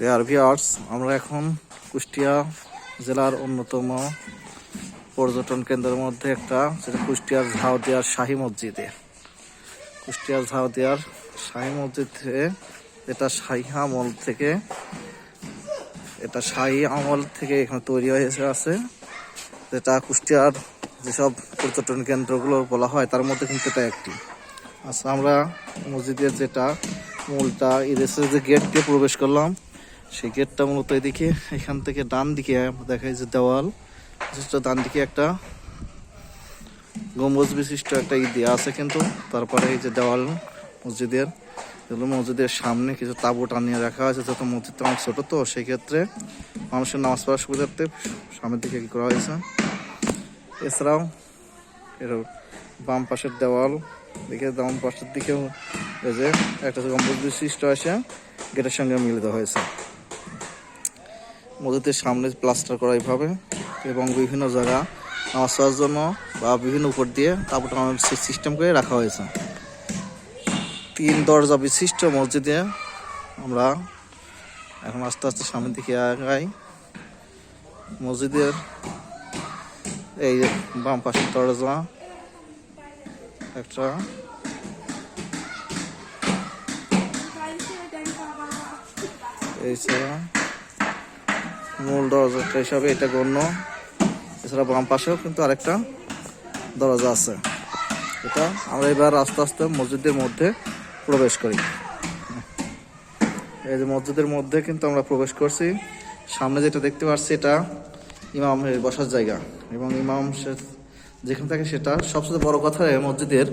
দেয়ার viewers আমরা এখন কুষ্টিয়া জেলার অন্যতম পর্যটন কেন্দ্রের মধ্যে একটা, সেটা কুষ্টিয়ার ঝাউদিয়ার শাহী মসজিদে। কুষ্টিয়ার ঝাউদিয়ার শাহী মসজিদ, এটা শাহী আমল থেকে, এটা শাহী আমল থেকে এখানে তৈরি হয়েছে আছে। যেটা কুষ্টিয়ার যেসব পর্যটন কেন্দ্রগুলো বলা হয়, তার মধ্যে কিন্তু এটা একটি। আচ্ছা আমরা মসজিদের যেটা মূলটা এদেশে যে গেট দিয়ে প্রবেশ করলাম সেই গেটটা মূলত এদিকে, এখান থেকে ডান দিকে দেখায় যে দেওয়াল, বিশিষ্ট ডান দিকে একটা গম্বুজ বিশিষ্ট একটা ই দেওয়া আছে কিন্তু, তারপরে এই যে দেওয়াল মসজিদের মসজিদের সামনে কিছু তাঁবু টানিয়ে রাখা আছে, যত মসজিদটা অনেক ছোটো তো, সেক্ষেত্রে মানুষের নামাজ পড়ার সুবিধার্থে সামনের দিকে করা হয়েছে। এছাড়াও এর বাম পাশের দেওয়াল দেখে বাম পাশের দিকেও এই যে একটা গম্বুজ বিশিষ্ট আছে, গেটের সঙ্গে মিলিত হয়েছে। মসজিদের সামনে প্লাস্টার করা এইভাবে এবং বিভিন্ন জায়গা নামাজ পড়ার জন্য বা বিভিন্ন উপর দিয়ে তারপর সিস্টেম করে রাখা হয়েছে। তিন দরজা বিশিষ্ট মসজিদে আমরা এখন আস্তে আস্তে সামনের দিকে আগাই। মসজিদের এই বাম পাশের দরজা, একটা। এছাড়া মূল দরজাটা হিসাবে এটা গণ্য। এছাড়া বাম পাশেও কিন্তু আরেকটা দরজা আছে। এটা আমরা এবার আস্তে আস্তে মসজিদের মধ্যে প্রবেশ করি। এই যে মসজিদের মধ্যে কিন্তু আমরা প্রবেশ করছি। সামনে যেটা দেখতে পাচ্ছি এটা ইমামের বসার জায়গা এবং ইমাম যেখানে থাকে সেটা সবচেয়ে বড় কথা মসজিদের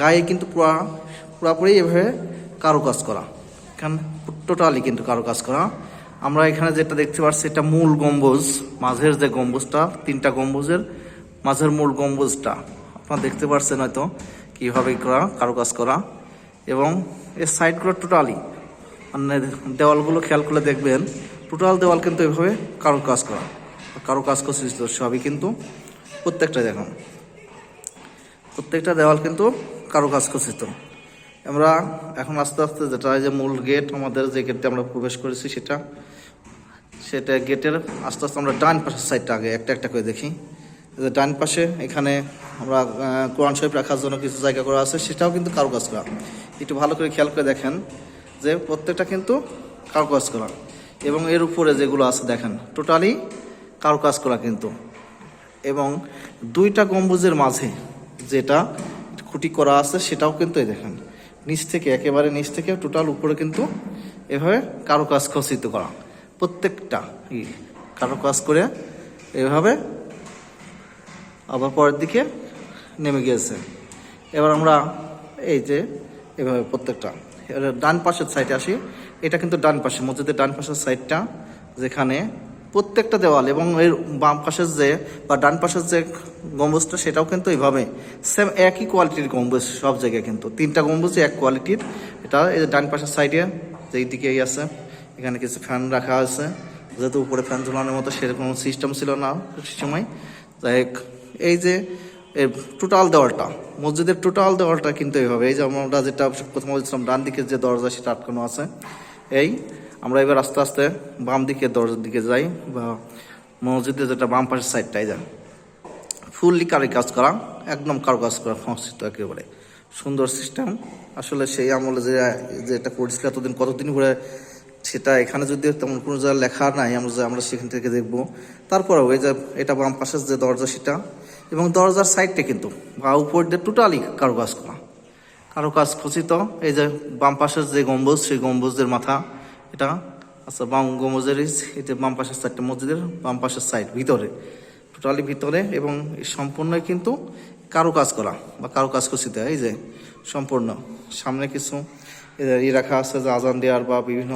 গায়ে কিন্তু পুরা, পুরাপুরি এভাবে কারুকাজ করা। এখানে টোটালি কিন্তু কারুকাজ করা। আমরা এখানে যেটা দেখতে পাচ্ছি এটা মূল গম্বুজ, মাঝের যে গম্বুজটা, তিনটা গম্বুজের মাঝের মূল গম্বুজটা। আপনারা দেখতে পাচ্ছেন হয়তো কীভাবে করা, কারুকাজ করা। এবং এর সাইডগুলো টোটালি মানে দেওয়ালগুলো খেয়াল করলে দেখবেন, টোটাল দেওয়াল কিন্তু এভাবে কারও। কাজ করা কারও কাজ করছে সবই কিন্তু প্রত্যেকটা দেখুন। প্রত্যেকটা দেওয়াল কিন্তু কারও কাজ করছে তো আমরা এখন আস্তে আস্তে যেটা যে মূল গেট আমাদের যে গেটে আমরা প্রবেশ করেছি, সেটা সেটা গেটের আস্তে আস্তে আমরা ডান পাশের সাইডটা আগে একটা একটা করে দেখি। ডান পাশে এখানে আমরা কোরআন শরীফ রাখার জন্য কিছু জায়গা করা আছে, সেটাও কিন্তু কারুকাজ করা একটু ভালো করে খেয়াল করে দেখেন যে প্রত্যেকটা কিন্তু কারুকাজ করা এবং এর উপরে যেগুলো আছে দেখেন, টোটালি কারুকাজ করা কিন্তু। এবং দুইটা গম্বুজের মাঝে যেটা খুঁটি করা আছে, সেটাও কিন্তু এই দেখেন। নিচ থেকে, একেবারে নিচ থেকে টোটাল উপরে কিন্তু এভাবে কারুকাজ খচিত করা। প্রত্যেকটা। ই কারুকাজ করে এভাবে আবার পরের দিকে নেমে গিয়েছে। এবার আমরা এই যে এভাবে প্রত্যেকটা। এবার ডান পাশের সাইডে আসি। এটা কিন্তু ডান পাশে মসজিদের ডান পাশের সাইডটা যেখানে প্রত্যেকটা দেওয়াল এবং এর বাম পাশের যে বা ডান পাশের যে গম্বুজটা সেটাও কিন্তু এইভাবে সেম একই কোয়ালিটির গম্বুজ সব জায়গায় কিন্তু। তিনটা গম্বুজ এক কোয়ালিটির এটা এই ডান পাশের সাইডে যেই দিকেই আছে। এখানে কিছু ফ্যান রাখা আছে। যেহেতু উপরে ফ্যান ঝোলানোর মতো সেরকম সিস্টেম ছিল না সময়। যাই এই যে টোটাল দেওয়ালটা, মসজিদের টোটাল দেওয়ালটা কিন্তু এইভাবে, এই যে আমরা যেটা প্রথম বলছিলাম, ডান দিকের যে দরজা সেটা আটকানো আছে। এই, আমরা এবার আস্তে আস্তে বাম দিকের দরজার দিকে যাই, বা মসজিদের যেটা বাম পাশের সাইডটাই যাই ফুললি কারি কাজ করা, একদম কারও কাজ করা সংস্কৃত একেবারে। সুন্দর সিস্টেম আসলে সেই আমলে যে, যেটা করেছিল এতদিন, কতদিন করে সেটা এখানে যদি তেমন কোনো জায়গায় লেখা নাই, আমরা আমরা সেখান থেকে দেখব। তারপরেও এই যে, এটা বাম পাশের যে দরজা সেটা, এবং দরজার সাইডটা কিন্তু, বা উপর দিয়ে টোটালি কারও কাজ করা কারও কাজ খচিত এই যে বাম পাশের যে গম্বুজ, সেই গম্বুজের মাথা, এটা আচ্ছা বাম গম্বুজের যে বাম পাশের সাইডটা মসজিদের বাম পাশের সাইড ভিতরে টোটালি ভিতরে, এবং সম্পূর্ণই কিন্তু কারও কাজ করা বা কারও কাজ খচিত এই যে, সম্পূর্ণ। সামনে কিছু ই রাখা আছে যে আজান দেওয়ার বা বিভিন্ন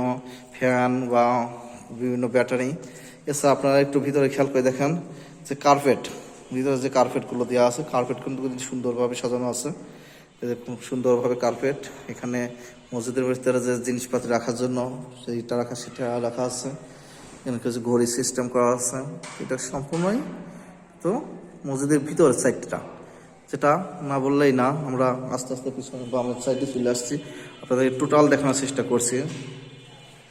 ফ্যান বা বিভিন্ন ব্যাটারি। এছাড়া আপনারা একটু ভিতরে খেয়াল করে দেখেন যে কার্পেট, ভিতরে যে কার্পেটগুলো দেওয়া আছে, কার্পেট কিন্তু সুন্দরভাবে সাজানো আছে। খুব সুন্দরভাবে কার্পেট, এখানে মসজিদের ভিতরে যে জিনিসপাতি রাখার জন্য সেইটা রাখা, সেটা রাখা আছে। এখানে কিছু ঘড়ি সিস্টেম করা আছে। এটা সম্পূর্ণই তো মসজিদের ভিতরের সাইডটা যেটা না বললেই না, আমরা আস্তে আস্তে পিছনে বামের সাইডে চলে আসছি। আপনাদের টোটাল দেখানোর চেষ্টা করছি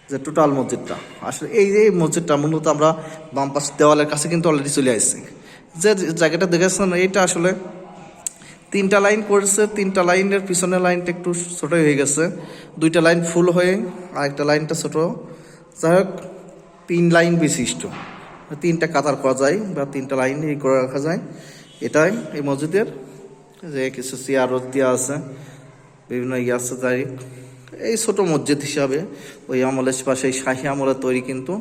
যে টোটাল মসজিদটা। আসলে এই যে মসজিদটা মূলত আমরা বাম পাশ দেওয়ালের কাছে কিন্তু অলরেডি চলে আসছি। যে জায়গাটা দেখেছেন এইটা আসলে তিনটা লাইন করেছে, তিনটা লাইনের পিছনের লাইনটা একটু ছোট হয়ে গেছে। দুইটা লাইন ফুল হয়ে, আরেকটা লাইনটা ছোট। যাই হোক, তিন লাইন বিশিষ্ট। তিনটা কাতার করা যায় বা তিনটা লাইন এই করে রাখা যায়। এটাই এই মসজিদের যে কিছু চেয়ার দেওয়া আছে। বিভিন্ন ইয়ে আছে তাই এই ছোট মসজিদ হিসাবে ওই আমলের পাশে শাহী আমলের তৈরি কিন্তু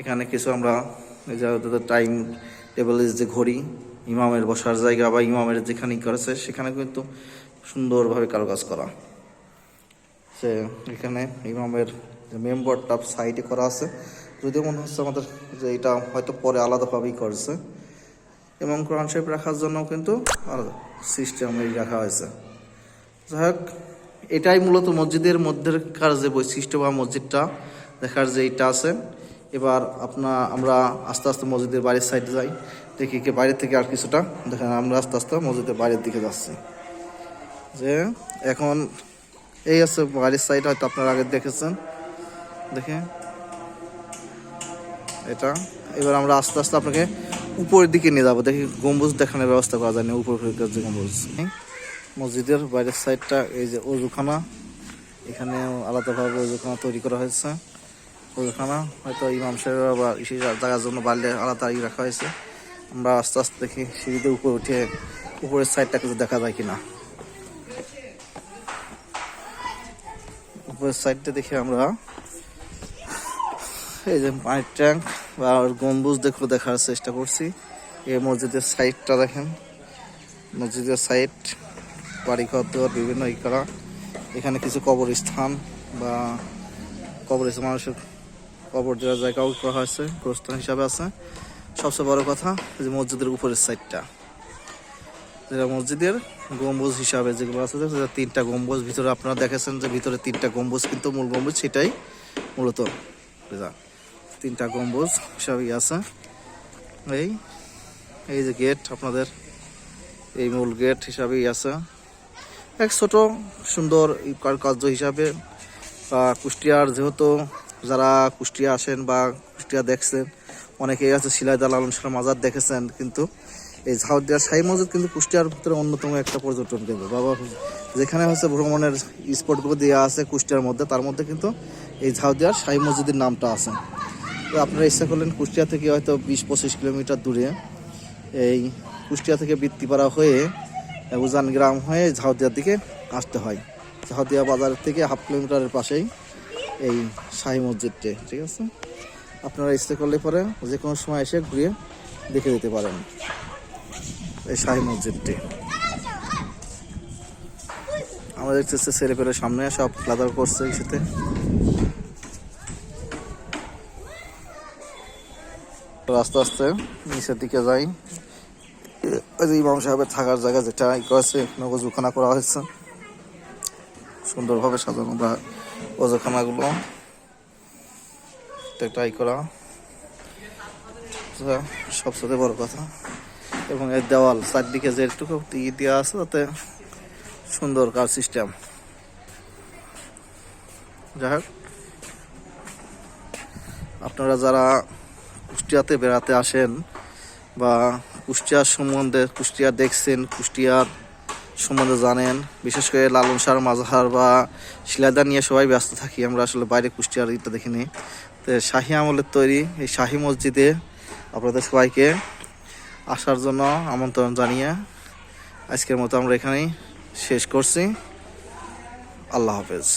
এখানে কিছু আমরা টাইম টেবিলের যে ঘড়ি, ইমামের বসার জায়গা বা ইমামের যেখানে করেছে সেখানে কিন্তু সুন্দরভাবে কারুকাজ করা। সে এখানে ইমামের যে মেম্বারটা সাইডে করা আছে, যদিও মনে হচ্ছে আমাদের যে এটা হয়তো পরে আলাদাভাবেই করেছে। এবং কোরআন শরীফ রাখার জন্য কিন্তু আলাদা সিস্টেমে রাখা হয়েছে। যাই হোক, এটাই মূলত মসজিদের মধ্যেকার যে বৈশিষ্ট্য বা মসজিদটা দেখার যে এটা আছে। এবার আপনার আমরা আস্তে আস্তে মসজিদের বাইরের সাইডে যাই, দেখি কি বাইরে থেকে আর কিছুটা দেখেন, আমরা আস্তে আস্তে মসজিদের বাইরের দিকে যাচ্ছি। যে এখন এই আছে বাইরের সাইড হয়তো আপনারা আগে দেখেছেন। দেখে। এটা, এবার আমরা আস্তে আস্তে আপনাকে উপরের দিকে নিয়ে যাব। দেখি, গম্বুজ দেখানোর ব্যবস্থা করা যায় না, উপর যে গম্বুজ। হ্যাঁ? মসজিদের বাইরের সাইডটা, এই যে অজুখানা এখানে আলাদাভাবে অজুখানা তৈরি করা হয়েছে। অজুখানা, হয়তো ইমাম সাহেব বা সেই জায়গার জন্য বাড়লে আলাদা ই রাখা হয়েছে। আমরা আস্তে আস্তে দেখি সিঁড়িতে উপরে উঠে উপরের সাইডটা কিছু দেখা যায় কিনা। উপরের সাইডটা দেখে আমরা। এই যে পানির ট্যাঙ্ক বা গম্বুজ দেখো দেখার চেষ্টা করছি। এই মসজিদের সাইডটা দেখেন। মসজিদের সাইড বাড়ি ঘর দেওয়ার বিভিন্ন ই করা। এখানে কিছু কবরস্থান বা কবরস্থান মানুষের কবর দেওয়ার জায়গাও করা হয়েছে গোরস্থান হিসাবে আছে। সবচেয়ে বড় কথা যে মসজিদের উপরের সাইডটা। যেটা মসজিদের গম্বুজ হিসাবে যেগুলো আছে যেটা তিনটা গম্বুজ, ভিতরে আপনারা দেখেছেন যে ভিতরে তিনটা গম্বুজ কিন্তু মূল গম্বুজ সেটাই মূলত। তিনটা গম্বুজ হিসাবেই আছে। এই এই যে গেট আপনাদের, এই মূল গেট হিসাবেই আছে। এক ছোট সুন্দর কার্য হিসাবে কুষ্টিয়ার যেহেতু যারা কুষ্টিয়া আসেন বা কুষ্টিয়া দেখছেন, অনেকেই আছে সিলাইদা লালন শাহ মাজার দেখেছেন, কিন্তু এই ঝাউদিয়া শাহী মসজিদ কিন্তু কুষ্টিয়ার ভিতরে অন্যতম একটা পর্যটন কেন্দ্র। বাবা যেখানে হচ্ছে ভ্রমণের স্পটগুলো দেওয়া আছে কুষ্টিয়ার মধ্যে, তার মধ্যে কিন্তু এই ঝাউদিয়ার শাহী মসজিদের নামটা আছে। তো আপনারা ইচ্ছা করলেন কুষ্টিয়া থেকে হয়তো বিশ পঁচিশ কিলোমিটার দূরে এই কুষ্টিয়া থেকে বৃত্তি বৃত্তিপাড়া হয়ে উজান গ্রাম হয়ে ঝাউদিয়ার দিকে আসতে হয়। ঝাউদিয়া বাজার থেকে হাফ কিলোমিটারের পাশেই এই শাহী মসজিদটি, ঠিক আছে? আপনারা ইচ্ছে করলে পরে যে কোনো সময় এসে ঘুরিয়ে দেখে দিতে পারেন এই শাহী মসজিদটি। আমাদের দেখতেছে ছেলে পেলে সামনে সব খেলাধুলা করছে তো আস্তে আস্তে নিচের দিকে যাই। ইমাম সাহেবের থাকার জায়গা যেটা ই করেছে করা হয়েছে। সুন্দরভাবে সাজানো বা অজুখানাগুলো একটা ই করা। সবচেয়ে বড় কথা। এবং এর দেওয়াল চারদিকে যেটুকু ই দেওয়া আছে, তাতে সুন্দর কার সিস্টেম যাই হোক। আপনারা যারা কুষ্টিয়াতে বেড়াতে আসেন বা কুষ্টিয়ার সম্বন্ধে কুষ্টিয়া দেখছেন কুষ্টিয়ার সম্বন্ধে জানেন। বিশেষ করে লালন সার মাজাহার বা শিলাদা নিয়ে সবাই ব্যস্ত থাকি, আমরা আসলে বাইরে কুষ্টিয়ার ইটা দেখিনি তো শাহী আমলের তৈরি এই শাহী মসজিদে আপনাদের সবাইকে আসার জন্য আমন্ত্রণ জানিয়ে আজকের মতো আমরা এখানেই শেষ করছি। আল্লাহ হাফেজ।